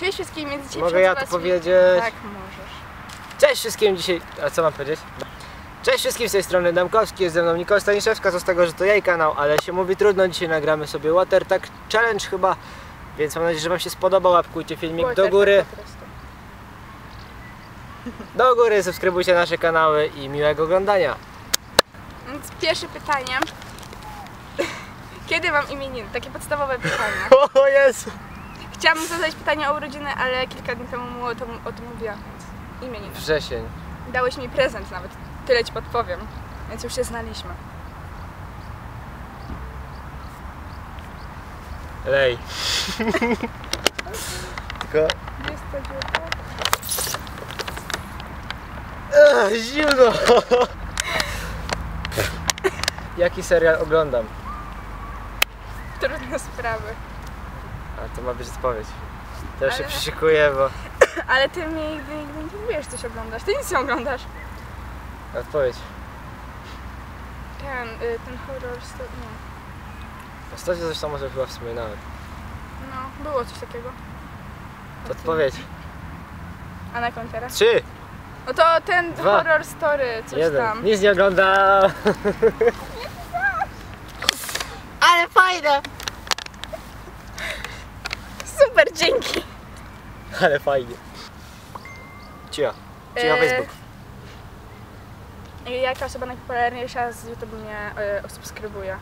Cześć wszystkim, więc dzisiaj Mogę ja to powiedzieć? Tak, możesz. Cześć wszystkim dzisiaj... A co mam powiedzieć? Cześć wszystkim z tej strony Damkowski, jest ze mną Nikola Staniszewska, co z tego, że to jej kanał, ale się mówi trudno, dzisiaj nagramy sobie Water Tag Challenge chyba, więc mam nadzieję, że wam się spodoba, łapkujcie filmik do Water góry, do góry, subskrybujcie nasze kanały i miłego oglądania. Więc pierwsze pytanie. Kiedy mam imieniny? Takie podstawowe pytanie. O Jezu! Chciałam zadać pytanie o urodziny, ale kilka dni temu mu o, to, o tym mówiłam, więc imieniny. Wrzesień. Dałeś mi prezent nawet, tyle ci podpowiem, więc już się znaliśmy. Lej. Tylko... Jest to dziurka? Ech, zimno! Jaki serial oglądam? Trudne sprawy. A to ma być odpowiedź. Teraz się Ale- przyszykuję, bo... Ale ty mnie nigdy, nigdy nie wiesz, coś oglądasz. Ty nic nie oglądasz. Odpowiedź. Ten, y, ten horror story, nie. Ostatnio coś tam może chyba wspominałem. No, było coś takiego. Odpowiedź. A na końcu teraz? Trzy, No to ten Dwa. horror story, coś jeden. tam. Nic nie oglądam. Ale fajne! Super, dzięki. Ale fajnie. Cia. Cia Eee, Facebook. I Jaka osoba najpopularniejsza z YouTube mnie y, subskrybuje?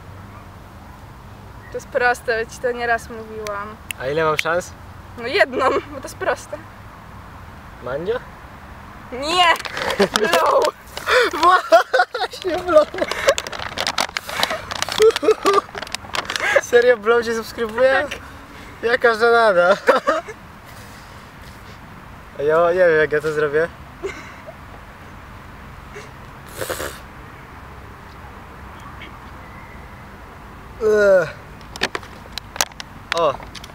To jest proste, ci to nieraz mówiłam. A ile mam szans? No jedną, bo to jest proste. Mandzio? Nie! Blow! Właśnie Blow. Serio Blow cię subskrybuje? Jaka żenada. A Ja nie wiem jak ja to zrobię. O,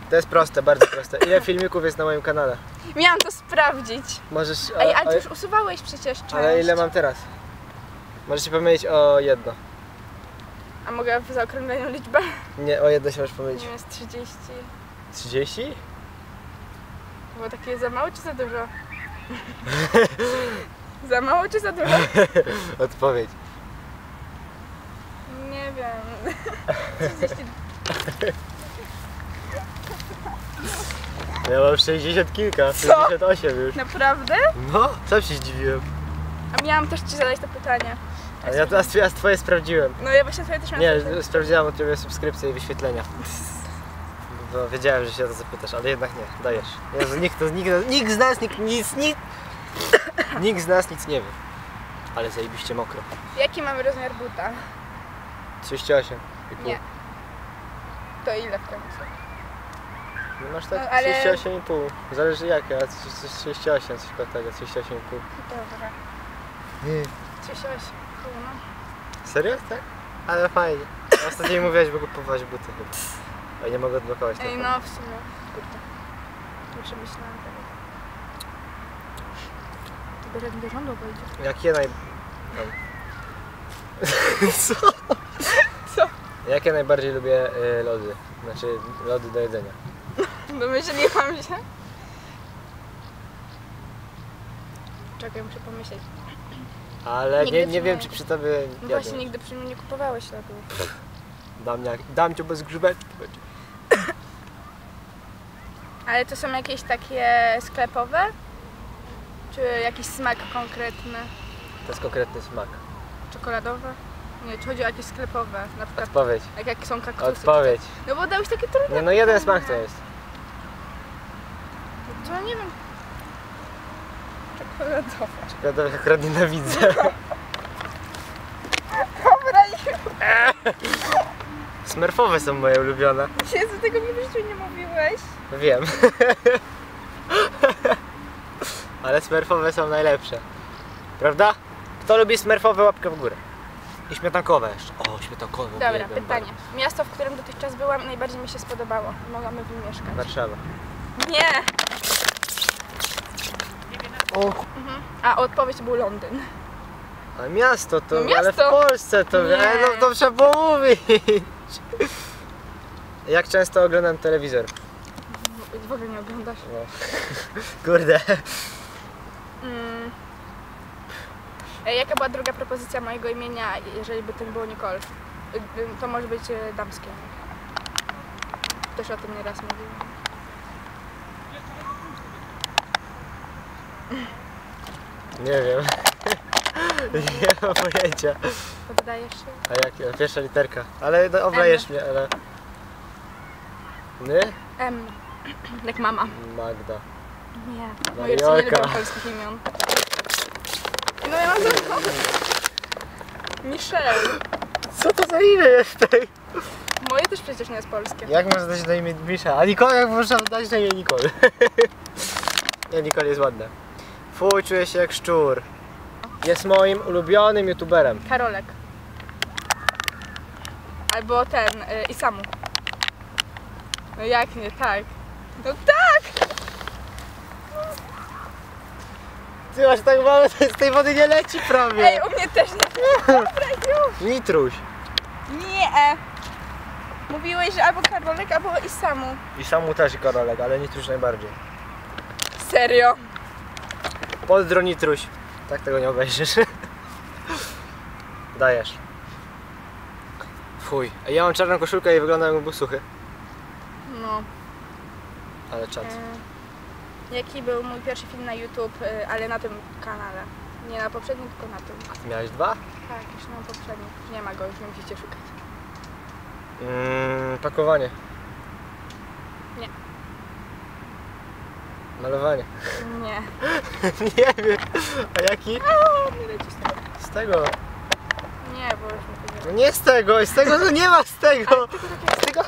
to jest proste, bardzo proste. Ile filmików jest na moim kanale? Miałam to sprawdzić. Możesz... Ej, a- ale ty już usuwałeś przecież część. ale ile mam teraz? Możesz się pomylić o jedno. A mogę w liczbę? Nie, o jedno się możesz pomylić. Jest 30. 30? Było takie za mało czy za dużo? za mało czy za dużo? Odpowiedź. Nie wiem. 30. Ja mam 60 kilka, Co? 68 już. Naprawdę? No, sam się zdziwiłem. A miałam też ci zadać to pytanie. Ale ja teraz ja twoje sprawdziłem. No ja właśnie twoje też miałam Nie, sprawdziłam od ciebie subskrypcje i wyświetlenia. Bo wiedziałem, że się o to zapytasz, ale jednak nie, dajesz. Jezu, nikt, nikt, nikt z nas nikt, nic, nikt, nikt z nas nic nie wie. Ale zajebiście mokro. Jaki mamy rozmiar buta? 38 i pół. Nie. To ile w końcu? No masz tak No, ale- 38,5. Zależy jakie, ale 38, coś koło tego, 38,5. Dobra. Nie. 38. Pół, no. Serio? Tak? Ale fajnie. Ostatnio mówiłaś, by kupować buty chyba. A nie mogę odblokować Ej, no w sumie. Kurde. Nie przemyślałam tego. To do, do rządu wejdzie. Jakie naj... Co? Co? Jakie najbardziej lubię y, lody? Znaczy lody do jedzenia. Domyśliłam się. Czekaj, muszę pomyśleć. Ale Nigdy nie, nie wiem, czy przy tobie No jadę. właśnie, nigdy przy mnie nie kupowałeś lodów. Dam, jak, dam cię bez grzbetki. będzie. Ale to są jakieś takie sklepowe? Czy jakiś smak konkretny? To jest konkretny smak. Czekoladowe? Nie, czy chodzi o jakieś sklepowe? Na przykład Odpowiedź. jak, jak są kaktusy. Odpowiedź. No bo dałeś takie trudne. Nie no, jeden smak to jest. To nie wiem. Czekoladowe. Czekoladowy akurat nienawidzę. Dobra, Smurfowe są moje ulubione. Jezu, tego mi w życiu nie mówiłeś. Wiem. Ale smurfowe są najlepsze. Prawda? Kto lubi smurfowe łapkę w górę. I śmietankowe jeszcze. O, śmietankowe. Dobra, pytanie. Miasto, w którym dotychczas byłam, najbardziej mi się spodobało. Mogłamy w nim mieszkać. bardzo. Warszawa. Nie! O, Mhm. A odpowiedź był Londyn. a miasto to, No miasto. ale w Polsce to, Nie. no to trzeba było mówić. Jak często oglądam telewizor? w ogóle nie oglądasz. No. Kurde. Mm. E, Jaka była druga propozycja mojego imienia, jeżeli by to nie było Nicole? To może być e, damskie. Też o tym nieraz mówiłam. Nie wiem. Nie mam pojęcia. Poddajesz się? A jak? Pierwsza literka. Ale no, oblejesz mnie, ale... Ny? M. Jak mama. Magda. Nie. Moje rodzice nie lubią polskich imion. No ja mam za Michelle. Co to za imię jest tej? Moje też przecież nie jest polskie. Jak można dać na imię Misza? A Nicole jak można dać na imię Nicole? Nie, Nicole jest ładna. Fuj, czuję się jak szczur. Jest moim ulubionym youtuberem. Karolek. Albo ten, y, Isamu. No jak nie, tak. No tak! Ty masz tak mało, z tej wody nie leci prawie. Ej, u mnie też nie. Dobra, już. Nitruś. Nie. Mówiłeś, że albo Karolek, albo Isamu. I samu też korolek, ale Nitruś najbardziej. Serio? Pozdro Nitruś. Tak tego nie obejrzysz. Dajesz. Fuj. Ja mam czarną koszulkę i wyglądam jakbym był suchy. No. Ale czad. E, jaki był mój pierwszy film na YouTube, y, ale na tym kanale? Nie na poprzednim, tylko na tym. Miałeś dwa? Tak, już na poprzednim. Nie ma go, już nie musicie szukać. Mm, pakowanie. Nie. Malowanie. Nie. nie wiem. A jaki? O, nie leci z tego. Z tego. Nie, bo już mi to No nie z tego, z tego no nie ma z tego. Z tego.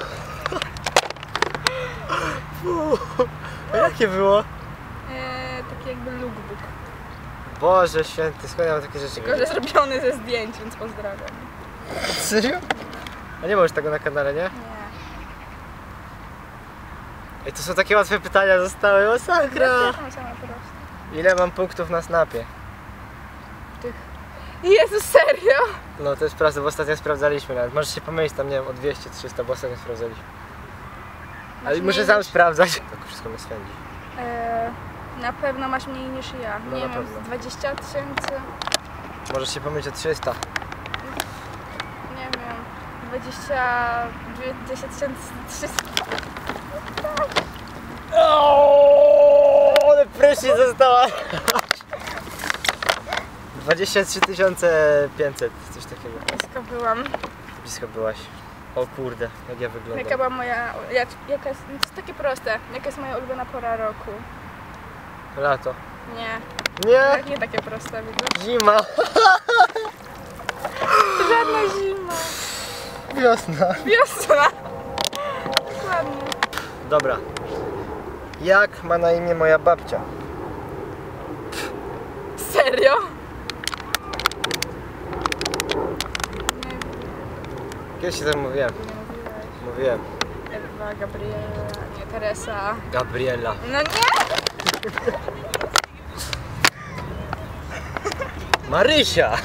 Fu. A jakie było? Eee, taki jakby lookbook. Boże święty, skąd ja mam takie rzeczy? Tylko, że zrobiony ze zdjęć, więc pozdrawiam. Serio? A nie już tego na kanale, nie? Nie. Ej, to są takie łatwe pytania zostały, masakra. Prostu. Ile mam punktów na snapie? Jezu, serio? No to jest prawda, bo ostatnio sprawdzaliśmy nawet. Możesz się pomylić tam, nie wiem, o 200-300, bo ostatnio sprawdzaliśmy. Ale Masz muszę mniej sam niż- sprawdzać. Tak wszystko mnie swędzi. Eee, na pewno masz mniej niż ja. No, nie wiem, pewno. z 20 tysięcy? Możesz się pomylić o 300. Nie wiem. 20... 10 tysięcy 300. Ale prysznic została. 23 500, coś takiego. Blisko byłam. Blisko byłaś. O kurde, jak ja Jaka wyglądam. była moja... Jak, jaka jest, to jest takie proste. Jaka jest moja ulubiona pora roku? Lato. Nie. Nie! Tak, nie takie proste. Widzisz? Zima! Żadna zima. Wiosna. Wiosna. Dokładnie. Dobra. Jak ma na imię moja babcia? Serio? Nie Kiedyś się tam mówiłem. nie. Mówiłem. Ewa, Gabriela, nie, Teresa. Gabriela. No nie! Marysia!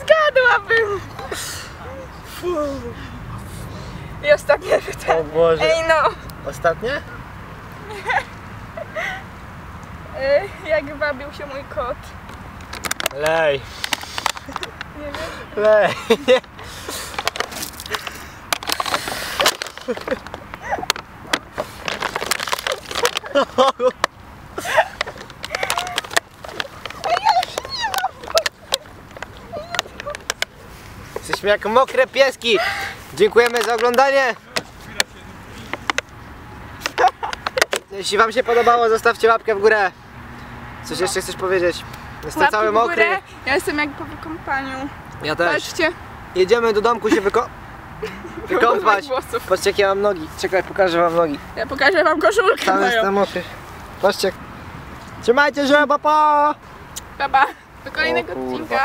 Zgadłabym! I ostatnie pytanie. O Boże. Ej no! Ostatnie? Ej, jak wabił się mój kot? Lej. Nie wiem. Lej. Jesteśmy jak mokre pieski. Dziękujemy za oglądanie. Jeśli wam się podobało, zostawcie łapkę w górę. Coś jeszcze chcesz powiedzieć? Jestem Łapki cały w górę. mokry. Ja jestem jak po wykąpaniu. Ja też. Patrzcie. Jedziemy do domku się wyko... wykąpać. Patrzcie jakie mam nogi. Czekaj, pokażę wam nogi. Ja pokażę wam koszulkę Tam moją. jestem mokry. Patrzcie. Trzymajcie się, papa! Pa! Baba. Do kolejnego odcinka.